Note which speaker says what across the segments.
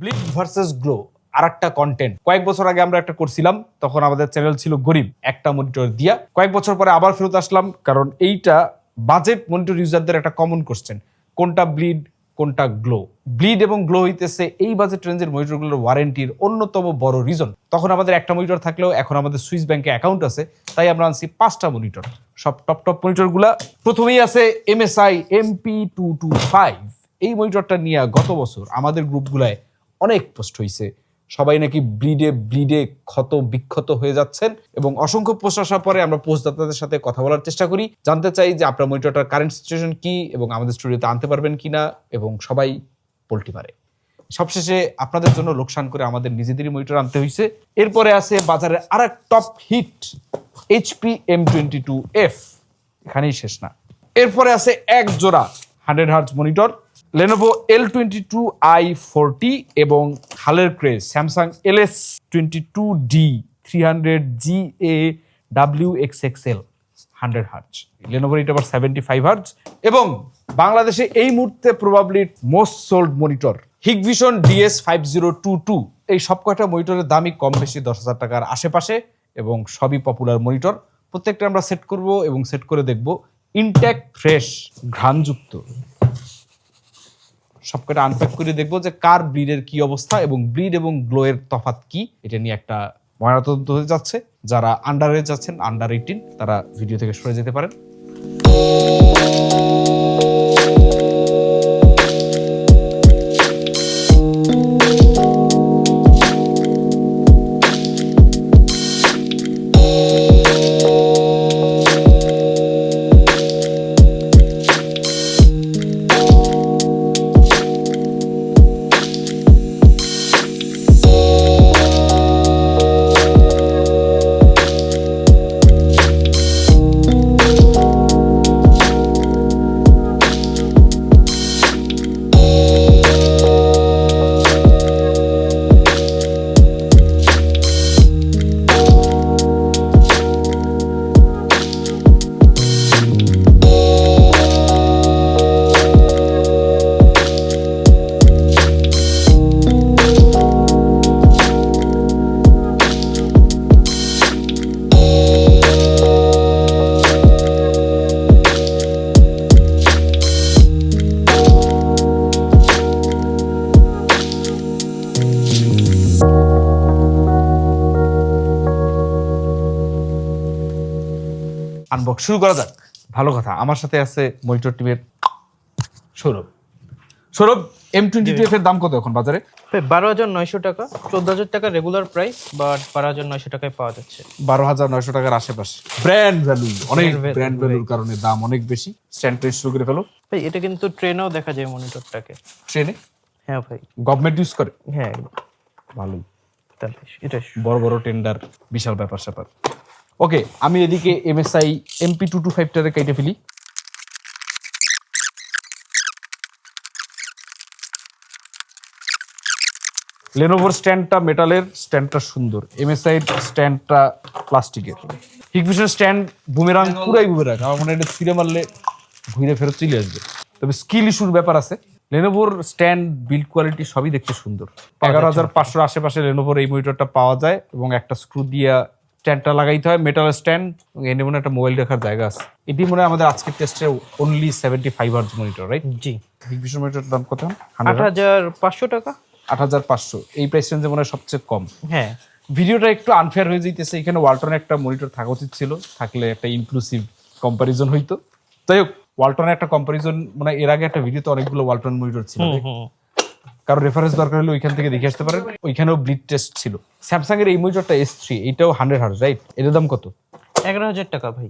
Speaker 1: Bleed versus glow আর একটা content কয়েক বছর আগে আমরা একটা করছিলাম, তখন আমাদের চ্যানেল ছিল গরিব, একটা মনিটর দিয়া। কয়েক বছর পরে আবার ফেরত আসলাম, কারণ এইটা বাজেট মনিটর ইউজারদের একটা কমন কোশ্চেন কোনটা ব্লিড কোনটা গ্লো ব্লিড এবং গ্লো হইতেছে এই বাজেট রেঞ্জের মনিটরগুলোর ওয়ারেন্টির অন্যতম বড় রিজন তখন আমাদের একটা মনিটর থাকলেও এখন আমাদের সুইস ব্যাংকে অ্যাকাউন্ট আছে, তাই আমরা আনছি পাঁচটা মনিটর সব টপ টপ মনিটরগুলা প্রথমেই আছে MSI MP two two five এই মনিটরটা নিয়ে গত বছর আমাদের গ্রুপগুলায় অনেক পোস্ট হয়েছে সবাই নাকি ব্লিডে ব্লিডে ক্ষত, বিক্ষত হয়ে যাচ্ছেন এবং অসংখ্য পোস্ট আসার পরে আমরা পোস্টদাতাদের সাথে কথা বলার চেষ্টা করি। জানতে চাই যে আপনার মনিটরটার কারেন্ট সিচুয়েশন কি এবং আমাদের স্টুডিওতে আনতে পারবেন কিনা এবং সবাই পোল্টি পারে সবশেষে আপনাদের জন্য লোকসান করে আমাদের নিজেদেরই মনিটর আনতে হয়েছে এরপরে আছে বাজারের আর এক top hit HP M twenty two F এখানেই শেষ না। এরপরে আছে এক জোড়া hundred hertz monitor Lenovo L twenty two I forty এবং হালের craze Samsung L S twenty two D three hundred G A W X X L hundred hertz লেনোভোর এটা আবার সেভেন্টি ফাইভ হার্জ এবং বাংলাদেশে এই মুহূর্তে probably most sold monitor Hikvision DS five zero two two এই সব কয়টা মনিটরের দামই কম বেশি দশ হাজার টাকার আশেপাশে এবং সবই পপুলার মনিটর প্রত্যেকটা আমরা সেট করব এবং সেট করে দেখব। ইনট্যাক ফ্রেশ ঘ্রাণযুক্ত। সবকটা আনপ্যাক করে দেখব যে কার ব্রিডের কি অবস্থা এবং ব্রিড এবং গ্লো এর তফাত কি, এটা নিয়ে একটা ময়নাতদন্ত হয়ে যাচ্ছে। যারা আন্ডার এজ আছেন আন্ডার এইটিন তারা ভিডিও থেকে সরে যেতে পারেন। আনবক্স শুরু করা যাক। ভালো কথা। আমার সাথে আছে মনিটর টিমের Sourav. Sourav M twenty two F এর দাম কত এখন বাজারে?
Speaker 2: বারো হাজার নয়শো টাকা। চোদ্দ হাজার টাকা রেগুলার প্রাইস বাট বারো হাজার নয়শো টাকায় পাওয়া যাচ্ছে।
Speaker 1: বারো হাজার নয়শো টাকার আশেপাশে। ব্র্যান্ড ভ্যালু অনেক ব্র্যান্ড ভ্যালুর কারণে দাম অনেক বেশি। স্ট্যান্ড প্রাইস শুরু করে ফেলো।
Speaker 2: ভাই এটা কিন্তু ট্রেনেও দেখা যায় মনিটরটাকে।
Speaker 1: ট্রেনে
Speaker 2: হ্যাঁ ভাই।
Speaker 1: গভর্নমেন্ট ইউজ করে?
Speaker 2: হ্যাঁ।
Speaker 1: ভালোই।
Speaker 2: এটা
Speaker 1: বড় বড় টেন্ডার বিশাল ব্যাপার স্যাপার ওকে আমি এদিকে এমএসআই এমপি টু টু ফাইভটারে কেটে ফেলি। লেনোভোর স্ট্যান্ডটা মেটালের স্ট্যান্ডটা সুন্দর। এমএসআই স্ট্যান্ডটা প্লাস্টিকের হিগভিশন স্ট্যান্ড বুমেরাং পুরাই বুমেরাং আমার মনে হয় এটা ছিঁড়ে মারলে ঘুরে ফেরত চলে আসবে। তবে স্কিল ইস্যুর ব্যাপার আছে। লেনোভোর স্ট্যান্ড বিল্ড কোয়ালিটি সবই দেখতে সুন্দর। এগারো হাজার পাঁচশোর আশেপাশে লেনোভোর এই মনিটরটা পাওয়া যায় এবং একটা স্ক্রু দিয়া স্ট্যান্ডটা লাগাইতে হয় মেটাল স্ট্যান্ড এনে মনে একটা মোবাইল রাখার জায়গা আছে। এটি মনে হয় আমাদের আজকের টেস্টে only seventy five hertz monitor right
Speaker 2: ji
Speaker 1: Hikvision মনিটরের দাম কত?
Speaker 2: আট হাজার পাঁচশো টাকা।
Speaker 1: আট হাজার পাঁচশো। এই প্রাইস রেঞ্জে মনে হয় সবচেয়ে কম।
Speaker 2: হ্যাঁ।
Speaker 1: ভিডিওটা একটু আনফেয়ার হয়ে যাইতেছে এখানে ওয়ালটনের একটা মনিটর থাকা উচিত ছিল থাকলে একটা ইনক্লুসিভ কম্পারিজন হইতো। যাই হোক ওয়ালটনের একটা কম্পারিজন মানে এর আগে একটা ভিডিওতে অনেকগুলো ওয়ালটন মনিটর ছিল কারও রেফারেন্স দরকার হলে ওইখান থেকে দেখে আসতে পারেন। ওইখানেও ব্লিড টেস্ট ছিল। স্যামসাং এর এই মনিটরটা এস থ্রি এইটাও হান্ড্রেড হার্জ রাইট এটার দাম কত?
Speaker 2: এগারো হাজার টাকা ভাই।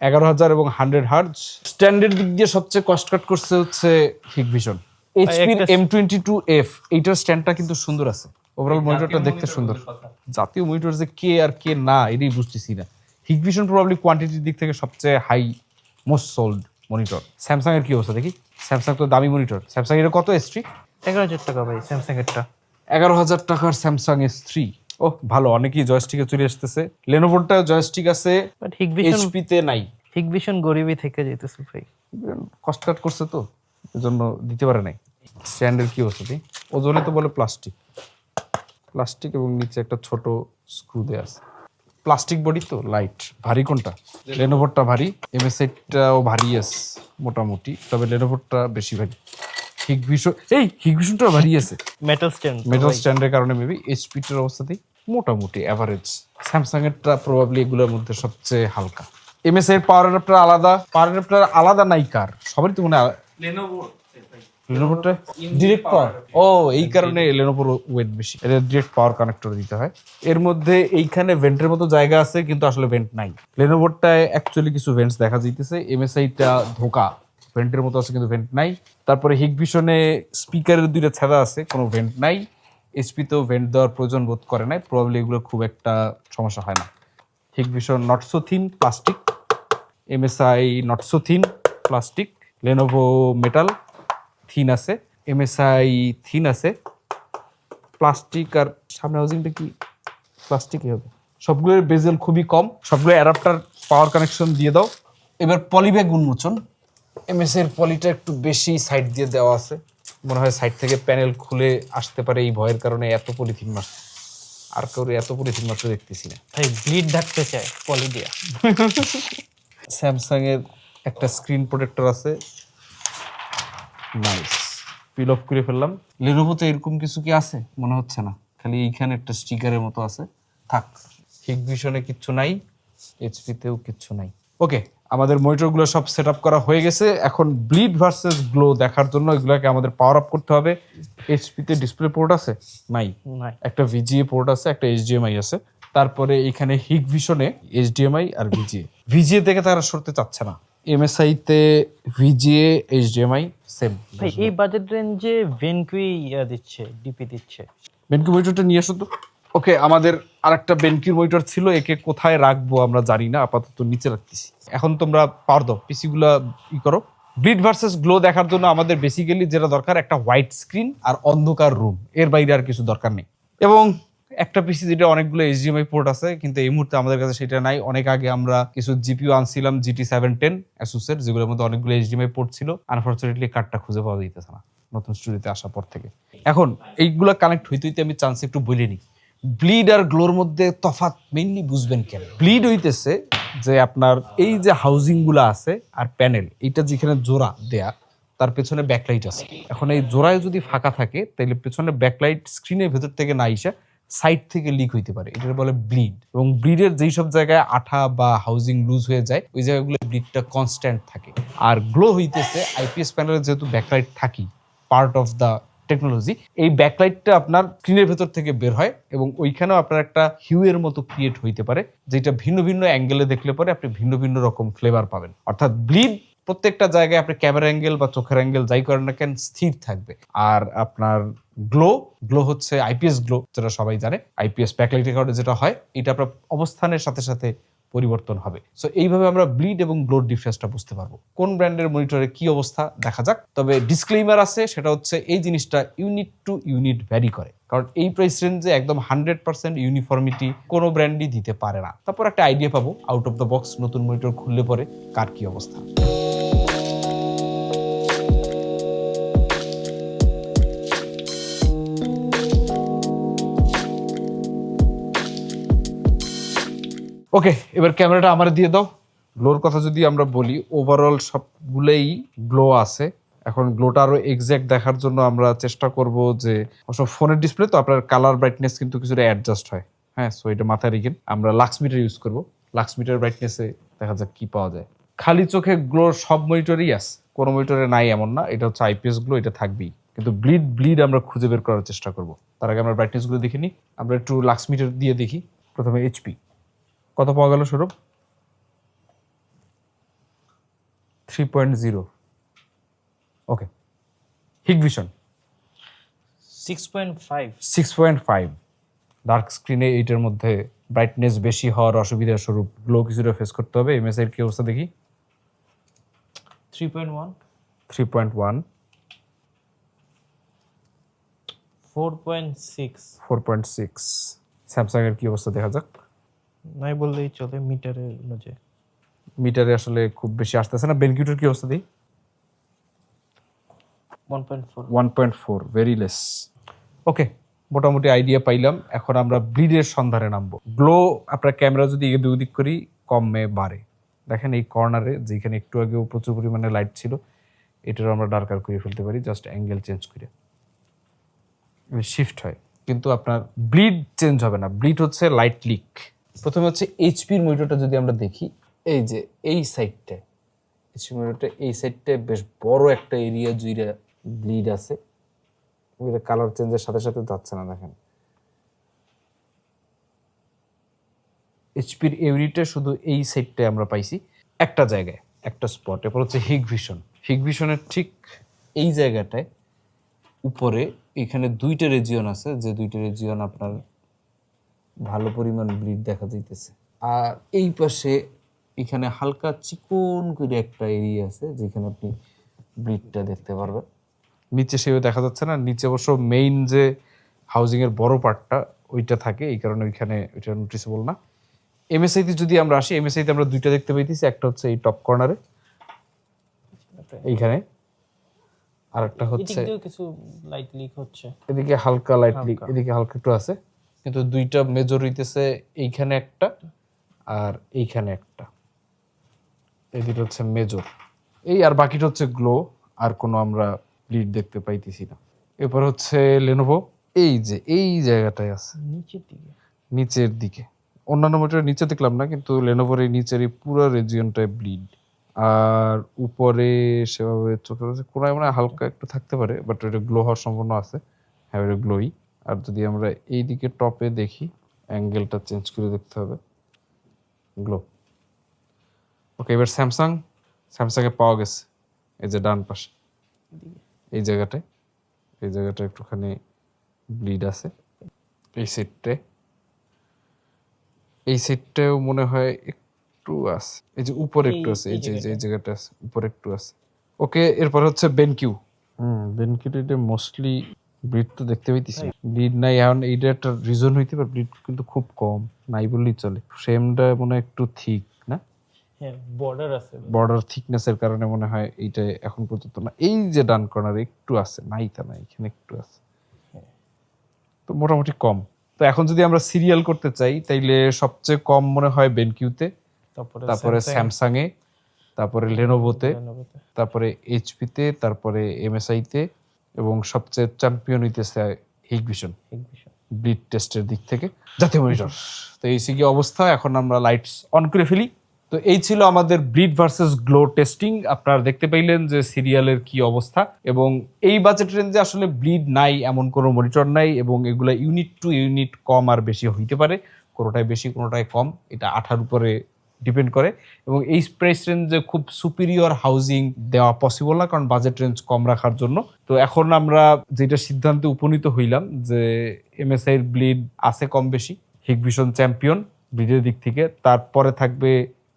Speaker 1: এগারো হাজার এবং হান্ড্রেড হার্জ স্ট্যান্ডার্ড দিক দিয়ে সবচেয়ে কষ্ট কাট করছে হচ্ছে হিগভিশন এইচপির এম টোয়েন্টি টু এফ এইটার স্ট্যান্ডটা কিন্তু সুন্দর আছে। ওভারঅল মনিটরটা দেখতে সুন্দর। জাতীয় মনিটর যে কে আর কে না এটাই বুঝতেছি না। হিগভিশন প্রবাবলি কোয়ান্টিটির দিক থেকে সবচেয়ে high most sold monitor Samsung এর কি অবস্থা দেখি? স্যামসাং তো দামি মনিটর স্যামসাং এর কত এস থ্রি
Speaker 2: এগারো হাজার টাকা ভাই স্যামসাং এরটা।
Speaker 1: এগারো হাজার টাকার স্যামসাং এস থ্রি ও ভালো অনেকেই জয়স্টিকে চলে আসতেছে। লেনোভোরটা জয়স্টিক আছে
Speaker 2: হিগভিশন
Speaker 1: নাই।
Speaker 2: হিগভিশন গরিবই থেকে যেতেছে ভাই।
Speaker 1: কষ্ট কাট করছে তো এজন্য দিতে পারে নাই। স্ট্যান্ডের কি দি? ওজনে তো বলে প্লাস্টিক প্লাস্টিক এবং নিচে একটা ছোট স্ক্রু দেওয়া আছে। প্লাস্টিক বডি তো লাইট ভারী কোনটা? লেনোভোরটা ভারী এমএসআইটাও ভারী আছে মোটামুটি। তবে লেনোভোরটা বেশি ভারী। হিগভিশন এই হিগভিশনটা ভারী আছে।
Speaker 2: মেটাল স্ট্যান্ড
Speaker 1: মেটাল স্ট্যান্ডের কারণে মেবি এইচপিটার অবস্থাতেই মোটামুটি অ্যাভারেজ স্যামসাং এরটা প্রবাবলি এগুলোর মধ্যে সবচেয়ে হালকা। এমএসআই এর পাওয়ার অ্যাডাপ্টার আলাদা। পাওয়ার অ্যাডাপ্টার আলাদা নাই কার সবারই তো মনে হয় লেনোভোটা ডিরেক্ট পাওয়ার ও এই কারণে লেনোভোর ওয়েট বেশি। এটা ডিরেক্ট পাওয়ার কানেক্টর দিতে হয়। এর মধ্যে এইখানে ভেন্টের মতো জায়গা আছে কিন্তু আসলে ভেন্ট নাই। লেনোভোরটায় অ্যাকচুয়ালি কিছু ভেন্টস দেখা যাইতেছে। এমএসআইটা ধোকা। ভেন্টের মতো আছে কিন্তু ভেন্ট নাই। তারপরে হিগভিশনে স্পিকারের দুইটা ছেদা আছে, কোনো ভেন্ট নাই। এইচপিতেও ভেন্ট দেওয়ার প্রয়োজন বোধ করে নাই প্রবাবলি এগুলো খুব একটা সমস্যা হয় না। Hikvision not so thin plastic MSI not so thin plastic Lenovo metal thin আছে। এমএসআই থিন আছে। প্লাস্টিক আর সামনে হাউজিংটা কি? প্লাস্টিকই হবে। সবগুলোর বেজেল খুবই কম। সবগুলো অ্যাডাপ্টার পাওয়ার কানেকশন দিয়ে দাও। এবার পলিব্যাগ উন্মোচন। এমএস এর পলিটা একটু বেশি সাইড দিয়ে দেওয়া আছে। মনে হয় সাইড থেকে প্যানেল খুলে আসতে পারে এই ভয়ের কারণে এত পলিথিন মারছে আর কেউ এত পলিথিন মারতে দেখতেছি না।
Speaker 2: ভাই ব্লিড ঢাকতে চায় পলি দিয়া।
Speaker 1: স্যামসাং এর একটা স্ক্রিন প্রোটেক্টর আছে। নাইস পিল অফ করে ফেললাম। লেনোভোতে এরকম কিছু কি আছে? মনে হচ্ছে না। খালি এইখানে একটা স্টিকারের মতো আছে। থাক হিগভিশনে কিচ্ছু নাই এইচপিতেও কিচ্ছু নাই। ওকে আমাদের মনিটরগুলো সব সেট আপ করা হয়ে গেছে। এখন ব্লিড ভার্সেস গ্লো দেখার জন্য এগুলোকে আমাদের পাওয়ার আপ করতে হবে। এইচপিতে ডিসপ্লে পোর্ট আছে? নাই। একটা ভিজিএ পোর্ট আছে একটা এইচডিএমআই আছে। তারপরে এখানে হিগ ভিশনে এইচডিএমআই আর ভিজিএ ভিজিএ থেকে তারা সরতে চাচ্ছে না। এমএসআই তে ভিজিএ এইচডিএমআই সেম
Speaker 2: এই বাজেট রেঞ্জে ভেনকুই ইয়া দিচ্ছে ডিপি দিচ্ছে।
Speaker 1: বেনকিউ মনিটরটা নিয়ে আসো তো। ওকে, আমাদের আরেকটা বেনকিউর মনিটর ছিল, একে কোথায় রাখব আমরা জানি না, আপাতত নিচে রাখতেছি। এখন তোমরা পার দাও পিসি গুলা ই করো। ব্লিড ভার্সেস গ্লো দেখার জন্য আমাদের বেসিক্যালি যেটা দরকার, একটা হোয়াইট স্ক্রিন আর অন্ধকার রুম এর বাইরে আর কিছু দরকার নেই। এবং একটা পিসি যেটা অনেকগুলো এইচডিএমআই পোর্ট আছে, কিন্তু এই মুহূর্তে আমাদের কাছে সেটা নাই। অনেক আগে আমরা কিছু জিপিও আনছিলাম জিটি সেভেন টেন অ্যাসুসের যেগুলোর মধ্যে অনেকগুলো এইচডিএমআই পোর্ট ছিল। আনফর্চুনেটলি কার্ডটা খুঁজে পাওয়া যাইতেছে না, নতুন স্টুডিওতে আসার পর থেকে। এখন, এইগুলা কানেক্ট হইতে হইতে আমি চান্স একটু বলে নিই। ব্লিড আর গ্লোর মধ্যে তফাৎ মেইনলি বুঝবেন কেন? ব্লিড হইতেছে যে আপনার এই যে হাউজিংগুলো আছে আর প্যানেল এইটা যেখানে জোড়া দেয়া, তার পেছনে ব্যাকলাইট আছে। এখন এই জোড়ায় যদি ফাঁকা থাকে তাহলে পেছনে ব্যাকলাইট স্ক্রিনের ভেতর থেকে না এসে সাইড থেকে লিক হইতে পারে। এটা বলে ব্লিড। এবং ব্লিডের যেই সব জায়গায় আঠা বা হাউজিং লুজ হয়ে যায়, ওই জায়গাগুলো ব্লিডটা কনস্ট্যান্ট থাকে। আর গ্লো হইতেছে আইপিএস প্যানেলে যেহেতু ব্যাকলাইট থাকি পার্ট অফ দ্য টেকনোলজি এই ব্যাকলাইটটা আপনার স্ক্রিনের ভেতর থেকে বের হয় এবং ওইখানেও আপনার একটা হিউয়ের মতো ক্রিয়েট হইতে পারে, যেটা ভিন্ন ভিন্ন অ্যাঙ্গেলে দেখলে পরে আপনি ভিন্ন ভিন্ন রকম ফ্লেভার পাবেন। অর্থাৎ ব্লিড প্রত্যেকটা জায়গায় আপনি ক্যামেরা অ্যাঙ্গেল বা চোখের অ্যাঙ্গেল যাই করেন না কেন, স্থির থাকবে। আর আপনার গ্লো গ্লো হচ্ছে আইপিএস গ্লো যেটা সবাই জানে। আইপিএস ব্যাকলাইটের কারণে যেটা হয়, এটা আপনার অবস্থানের সাথে সাথে পরিবর্তন হবে। সো এইভাবে আমরা ব্লিড এবং গ্লোর ডিফারেন্সটা বুঝতে পারব। কোন ব্র্যান্ডের মনিটরে কি অবস্থা, দেখা যাক। তবে ডিসক্লেইমার আছে, সেটা হচ্ছে এই জিনিসটা ইউনিট টু ইউনিট ভ্যারি করে। কারণ এই প্রাইস রেঞ্জে একদম হান্ড্রেড পার্সেন্ট ইউনিফর্মিটি কোনো ব্র্যান্ডই দিতে পারে না। তারপর একটা আইডিয়া পাবো আউট অফ দ্য বক্স নতুন মনিটর খুললে পরে কার কি অবস্থা। ওকে এবার ক্যামেরাটা আমার দিয়ে দাও। গ্লোর কথা যদি আমরা বলি ওভারঅল সবগুলোই গ্লো আছে। এখন গ্লোটা আরও এক্সাক্ট দেখার জন্য আমরা চেষ্টা করব যে, অবশ্য ফোনের ডিসপ্লে তো আপনার কালার ব্রাইটনেস কিন্তু কিছুটা অ্যাডজাস্ট হয়। হ্যাঁ সো এটা মাথায় রেখেন। আমরা লাক্স মিটার ইউজ করব। লাক্স মিটার ব্রাইটনেসে দেখা যাক কি পাওয়া যায়। খালি চোখে গ্লোর সব মনিটরই আছে কোনো মনিটরে নাই এমন না। এটা হচ্ছে আইপিএস গ্লো এটা থাকবেই। কিন্তু ব্লিড ব্লিড আমরা খুঁজে বের করার চেষ্টা করব। তার আগে আমরা ব্রাইটনেসগুলো দেখে নিই। আমরা একটু লাক্স মিটার দিয়ে দেখি। প্রথমে এইচপি কত পাওয়া গেল Sourav three point zero okay Hikvision
Speaker 2: six point five
Speaker 1: six point five dark স্ক্রিনে এইটার মধ্যে ব্রাইটনেস বেশি হওয়ার অসুবিধার স্বরূপ গ্লো কিছুটা ফেস করতে হবে। এমএস এর কি অবস্থা দেখি?
Speaker 2: Three point one
Speaker 1: three point one
Speaker 2: four point six
Speaker 1: four point six Samsung এর কি অবস্থা দেখা যাক।
Speaker 2: নাই বললেই চলে মিটারের অনুযায়ী
Speaker 1: মিটারে আসলে খুব বেশি আসতেছে না। বেনকিউটের কি অবস্থা দিই
Speaker 2: one point four
Speaker 1: one point four very less okay মোটামুটি আইডিয়া পাইলাম। এখন আমরা ব্লিডের সন্ধানে নামবো। গ্লো আপনার ক্যামেরা যদি এদিক ওদিক করি কমে বাড়ে। দেখেন এই কর্নারে যেখানে একটু আগেও প্রচুর পরিমাণে লাইট ছিল এটারও আমরা ডার্কার করে ফেলতে পারি জাস্ট অ্যাঙ্গেল চেঞ্জ করে শিফট হয়। কিন্তু আপনার ব্লিড চেঞ্জ হবে না। ব্লিড হচ্ছে লাইট লিক প্রথমে হচ্ছে এইচপির মনিটরটা যদি আমরা দেখি, এই যে এই সাইডটায় এইচপি মনিটরটা এই সাইডটায় বেশ বড় একটা এরিয়া জুড়ে ব্লিড আছে। কালার চেঞ্জের সাথে সাথে যাচ্ছে না, দেখেন। এইচপির ইউনিটে শুধু এই সাইডটায় আমরা পাইছি, একটা জায়গায়, একটা স্পট এরপর হচ্ছে হিগ ভিশন হিগ ভিশনের ঠিক এই জায়গাটায় উপরে এখানে দুইটা রেজিয়ন আছে, যে দুইটা রেজিয়ন আপনার ভালো পরিমাণ ব্লিড দেখা যাইতেছে। আর এই পাশে এখানে হালকা চিকন করে একটা এরিয়া আছে যেখানে আপনি ব্লিডটা দেখতে পারবেন। নিচে সেভাবে দেখা যাচ্ছে না নিচে অবশ্য মেইন যে হাউজিং এর বড় পার্টটা ওইটা থাকে এই কারণে ওইখানে ওইটা নোটিসেবল না। এমএসআইতে যদি আমরা আসি এমএসআইতে আমরা দুইটা দেখতে পাইতেছি একটা হচ্ছে এই টপ কর্নারে এইখানে। আর একটা হচ্ছে
Speaker 2: কিছু লাইট লিক হচ্ছে।
Speaker 1: এদিকে হালকা লাইট লিক এদিকে হালকা একটু আছে। কিন্তু দুইটা মেজর হইতেছে এইখানে একটা আর এইখানে একটা। এই দুটো হচ্ছে মেজর এই আর বাকিটা হচ্ছে গ্লো আর কোনো আমরা ব্লিড দেখতে পাইতেছি না। এরপর হচ্ছে লেনোভো এই যে এই জায়গাটায় আছে।
Speaker 2: নিচের দিকে।
Speaker 1: নিচের দিকে। অন্যান্য মোটরের নিচে দেখলাম না কিন্তু লেনোভোর এই নিচের এই পুরো রিজিয়নটায় ব্লিড আর উপরে সেভাবে কাছে কোনায় মানে হালকা একটু থাকতে পারে বাট এটা গ্লো হওয়ার সম্ভাবনা আছে। হ্যাঁ এটা গ্লোই আর যদি আমরা এই দিকে টপে দেখি অ্যাঙ্গেলটা চেঞ্জ করে দেখতে হবে। গ্লো ওকে এবার স্যামসাং স্যামসাংয়ে পাওয়া গেছে। এই যে ডান পাশে। এই জায়গাটায় এই জায়গাটা একটুখানি ব্লিড আছে। এই সেটটায় এই সেটটাও মনে হয় একটু আছে। এই যে উপরে একটু আছে এই যে এই যে এই জায়গাটা আছে উপরে একটু আছে। ওকে এরপর হচ্ছে বেনকিউ হুম বেনকিউ এটা মোস্টলি ব্রিড তো দেখতে পাইতেছি ব্রিড নাই এখন এইটা একটা রিজন হইতে পারে ব্রিড কিন্তু খুব কম নাই বললেই চলে। ফ্রেমটা মনে একটু ঠিক না?
Speaker 2: হ্যাঁ বর্ডার আছে।
Speaker 1: বর্ডার থিকনেসের কারণে মনে হয় এইটা এখন পর্যন্ত না। এই যে ডান কর্নারে একটু আছে নাই তা নাই এখানে একটু আছে। তো মোটামুটি কম। তো এখন যদি আমরা সিরিয়াল করতে চাই তাইলে সবচেয়ে কম মনে হয় বেনকিউতে
Speaker 2: তারপরে
Speaker 1: তারপরে স্যামসাং এ তারপরে লেনোভোতে। তারপরে এইচপিতে তারপরে এমএসআইতে এবং সবচেয়ে চ্যাম্পিয়ন হইতেছে হিগভিশন। ব্লিড টেস্টের দিক থেকে জাতীয় মনিটর তো এই সিগি অবস্থা এখন আমরা লাইটস অন করে ফেলি। তো এই ছিল আমাদের ব্লিড ভার্সেস গ্লো টেস্টিং আপনারা দেখতে পাইলেন যে সিরিয়ালের কি অবস্থা এবং এই বাজেট রেঞ্জে আসলে ব্লিড নাই এমন কোনো মনিটর নাই এবং এগুলা ইউনিট টু ইউনিট কম আর বেশি হইতে পারে। কোনোটায় বেশি কোনোটায় কম। এটা আঠার উপরে ডিপেন্ড করে এবং এই প্রাইস রেঞ্জে খুব সুপিরিয়র হাউজিং দেওয়া পসিবল না, কারণ বাজেট রেঞ্জ কম রাখার জন্য। তো এখন আমরা যেটা সিদ্ধান্তে উপনীত হইলাম যে এমএসআই ব্লিড আছে কম বেশি হিগভিশন চ্যাম্পিয়ন ব্লিডের দিক থেকে, তারপরে থাকবে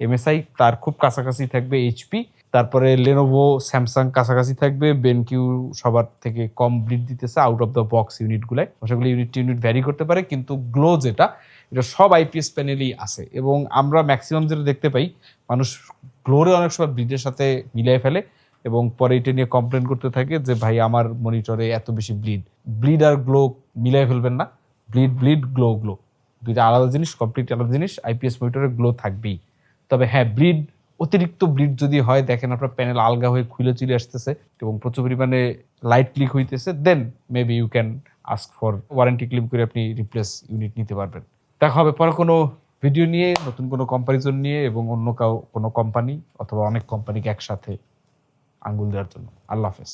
Speaker 1: এমএসআই তার খুব কাছাকাছি থাকবে এইচপি তারপরে লেনোভো স্যামসাং কাছাকাছি থাকবে বেনকিউ সবার থেকে কম ব্লিড দিতেছে আউট অফ দ্য বক্স ইউনিটগুলাই সেগুলো ইউনিট ইউনিট ভ্যারি করতে পারে, কিন্তু গ্লো যেটা এটা সব আইপিএস প্যানেলই আছে এবং আমরা ম্যাক্সিমাম যেটা দেখতে পাই, মানুষ গ্লোরে অনেক সময় ব্লিডের সাথে মিলাই ফেলে এবং পরে এটা নিয়ে কমপ্লেন করতে থাকে যে, ভাই, আমার মনিটরে এত বেশি ব্লিড ব্লিড আর গ্লো মিলাই ফেলবেন না। ব্লিড ব্লিড গ্লো গ্লো দুইটা আলাদা জিনিস কমপ্লিট আলাদা জিনিস, আইপিএস মনিটরে গ্লো থাকবেই। তবে হ্যাঁ ব্লিড অতিরিক্ত ব্লিড যদি হয়, দেখেন আপনার প্যানেল আলগা হয়ে খুলে চলে আসতেছে এবং প্রচুর পরিমাণে লাইট লিক হইতেছে then maybe you can ask for warranty claim করে আপনি রিপ্লেস ইউনিট নিতে পারবেন। দেখা হবে পরে কোনো ভিডিও নিয়ে, নতুন কোনো কম্পারিজন নিয়ে এবং অন্য কাউ কোনো কোম্পানি অথবা অনেক কোম্পানিকে একসাথে আঙ্গুল দেওয়ার জন্য। আল্লাহ হাফেজ।